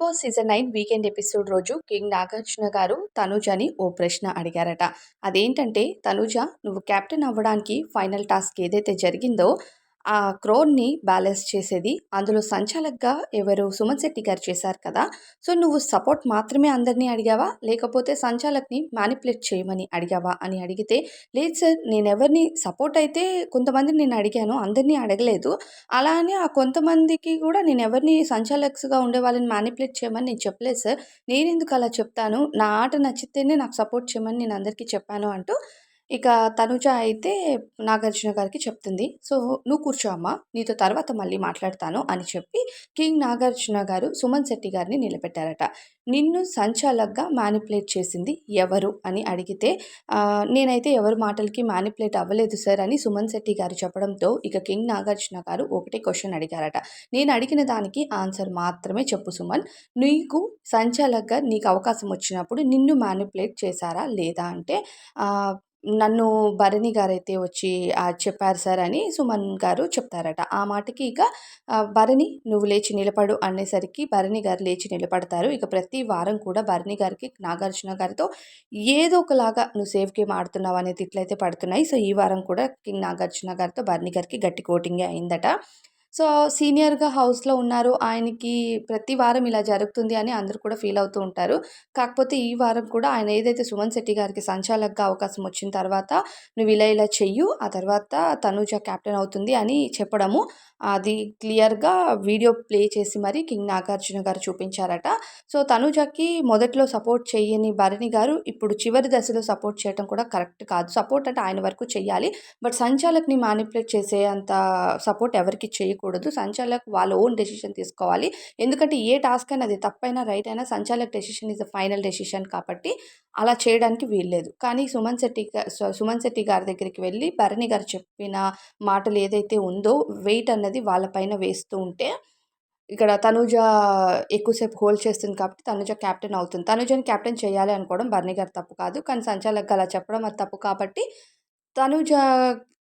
Big boss season nine weekend episode రోజు king Nagarjuna గారు తనుజని ఓ ప్రశ్న అడిగారట. అదేంటంటే తనుజ నువ్వు కెప్టెన్ అవ్వడానికి ఫైనల్ టాస్క్ ఏదైతే జరిగిందో ఆ క్రోన్ని బ్యాలెన్స్ చేసేది. అందులో సంచాలక్గా ఎవరు సుమన్ శెట్టి గారు చేశారు కదా! సో నువ్వు సపోర్ట్ మాత్రమే అందరినీ అడిగావా? లేకపోతే సంచాలక్ని మ్యానిపులేట్ చేయమని అడిగావా అని అడిగితే లేదు సార్ నేను ఎవరిని సపోర్ట్ అయితే కొంతమందిని నేను అడిగాను అందరినీ అడగలేదు. అలానే ఆ కొంతమందికి కూడా నేను ఎవరిని సంచాలక్స్గా ఉండే వాళ్ళని మ్యానిపులేట్ చేయమని నేను చెప్పలేదు సార్. నేను ఎందుకు అలా చెప్తాను? నా ఆట నచ్చితేనే నాకు సపోర్ట్ చేయమని నేను అందరికీ చెప్పాను అంటూ ఇక తనుజ అయితే నాగార్జున గారికి చెప్తుంది. సో నువ్వు కూర్చో అమ్మా నీతో తర్వాత మళ్ళీ మాట్లాడతాను అని చెప్పి కింగ్ నాగార్జున గారు సుమన్ శెట్టి గారిని నిలబెట్టారట. నిన్ను సంచాలక్గా మ్యానిపులేట్ చేసింది ఎవరు? అని అడిగితే నేనైతే ఎవరి మాటలకి మ్యానిపులేట్ అవ్వలేదు సార్ అని సుమన్ శెట్టి గారు చెప్పడంతో ఇక కింగ్ నాగార్జున గారు ఒకటే క్వశ్చన్ అడిగారట. నేను అడిగిన దానికి ఆన్సర్ మాత్రమే చెప్పు సుమన్. నీకు సంచాలక్గా నీకు అవకాశం వచ్చినప్పుడు నిన్ను మ్యానిపులేట్ చేశారా లేదా? అంటే నన్ను భరణి గారు అయితే వచ్చి చెప్పారు సార్ అని సుమన్ గారు చెప్తారట. ఆ మాటకి ఇక భరణి నువ్వు లేచి నిలబడు అనేసరికి భరణి గారు లేచి నిలబడతారు. ఇక ప్రతి వారం కూడా భరణి గారికి నాగార్జున గారితో ఏదో ఒకలాగా నువ్వు సేఫ్ గేమ్ ఆడుతున్నావు అనేది ఇట్లయితే పడుతున్నాయి. సో ఈ వారం కూడా కింగ్ నాగార్జున గారితో భరణి గారికి గట్టి కోటింగే అయిందట. సో సీనియర్గా హౌస్లో ఉన్నారు. ఆయనకి ప్రతి వారం ఇలా జరుగుతుంది అని అందరూ కూడా ఫీల్ అవుతూ ఉంటారు. కాకపోతే ఈ వారం కూడా ఆయన ఏదైతే సుమన్ శెట్టి గారికి సంచాలకుగా అవకాశం వచ్చిన తర్వాత నువ్వు ఇలా ఇలా చెయ్యు ఆ తర్వాత తనుజ కెప్టెన్ అవుతుంది అని చెప్పడము. అది క్లియర్గా వీడియో ప్లే చేసి మరి కింగ్ నాగార్జున గారు చూపించారట. సో తనుజకి మొదట్లో సపోర్ట్ చేయని భరణి గారు ఇప్పుడు చివరి దశలో సపోర్ట్ చేయడం కూడా కరెక్ట్ కాదు. సపోర్ట్ అంటే ఆయన వరకు చేయాలి బట్ సంచాలక్ని మ్యానిపులేట్ చేసే అంత సపోర్ట్ ఎవరికి చేయకూడదు. సంచాలక్ వాళ్ళ ఓన్ డెసిషన్ తీసుకోవాలి. ఎందుకంటే ఏ టాస్క్ అయినా అది తప్పైనా రైట్ అయినా సంచాలక్ decision is the final decision కాబట్టి అలా చేయడానికి వీల్లేదు. కానీ సుమన్ శెట్టి సుమన్ శెట్టి గారి దగ్గరికి వెళ్ళి భరణి గారు చెప్పిన మాటలు ఏదైతే ఉందో వెయిట్ అన్నది వాళ్ళపైన వేస్తూ ఉంటే ఇక్కడ తనుజ ఎక్కువసేపు హోల్డ్ చేస్తుంది కాబట్టి తనుజ క్యాప్టెన్ అవుతుంది. తనుజని క్యాప్టెన్ చేయాలి అనుకోవడం బర్నీ గారు తప్పు కాదు. కానీ సంచాలక్ అలా చెప్పడం అది తప్పు కాబట్టి తనుజ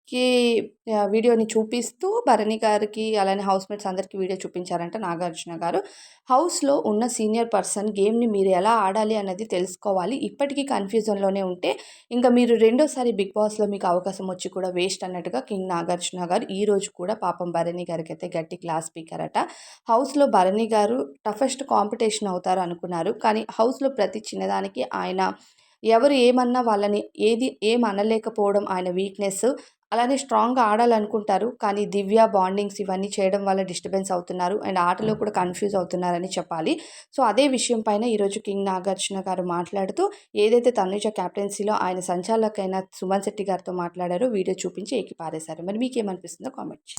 కి వీడియోని చూపిస్తూ భరణి గారికి అలానే హౌస్‌మేట్స్ అందరికీ వీడియో చూపించారంట నాగార్జున గారు. హౌస్‌లో ఉన్న సీనియర్ పర్సన్ గేమ్‌ని మీరు ఎలా ఆడాలి అన్నది తెలుసుకోవాలి. ఇప్పటికీ కన్‌ఫ్యూజన్‌లోనే ఉంటే ఇంకా మీరు రెండోసారి 'బిగ్ బాస్'లో మీకు అవకాశం వచ్చి కూడా వేస్ట్ అన్నట్టుగా కింగ్ నాగార్జున గారు ఈరోజు కూడా పాపం భరణి గారికి అయితే గట్టి క్లాస్ స్పీకరట. హౌస్‌లో భరణి గారు టఫెస్ట్ కాంపిటీషన్ అవుతారు అనుకున్నారు. కానీ హౌస్‌లో ప్రతి చిన్నదానికి ఆయన ఎవరు ఏమన్నా వాళ్ళని ఏది ఏం అనలేకపోవడం ఆయన వీక్‌నెస్. అలానే స్ట్రాంగ్గా ఆడాలనుకుంటారు. కానీ దివ్య బాండింగ్స్ ఇవన్నీ చేయడం వల్ల డిస్టర్బెన్స్ అవుతున్నారు. అండ్ ఆటలో కూడా కన్ఫ్యూజ్ అవుతున్నారని చెప్పాలి. సో అదే విషయం పైన ఈరోజు కింగ్ నాగార్జున గారు మాట్లాడుతూ ఏదైతే తనుజ క్యాప్టెన్సీలో ఆయన సంచాలకైన సుమన్ శెట్టి గారితో మాట్లాడారో వీడియో చూపించి ఏకి పారేశారు మరి మీకేమనిపిస్తుందో కామెంట్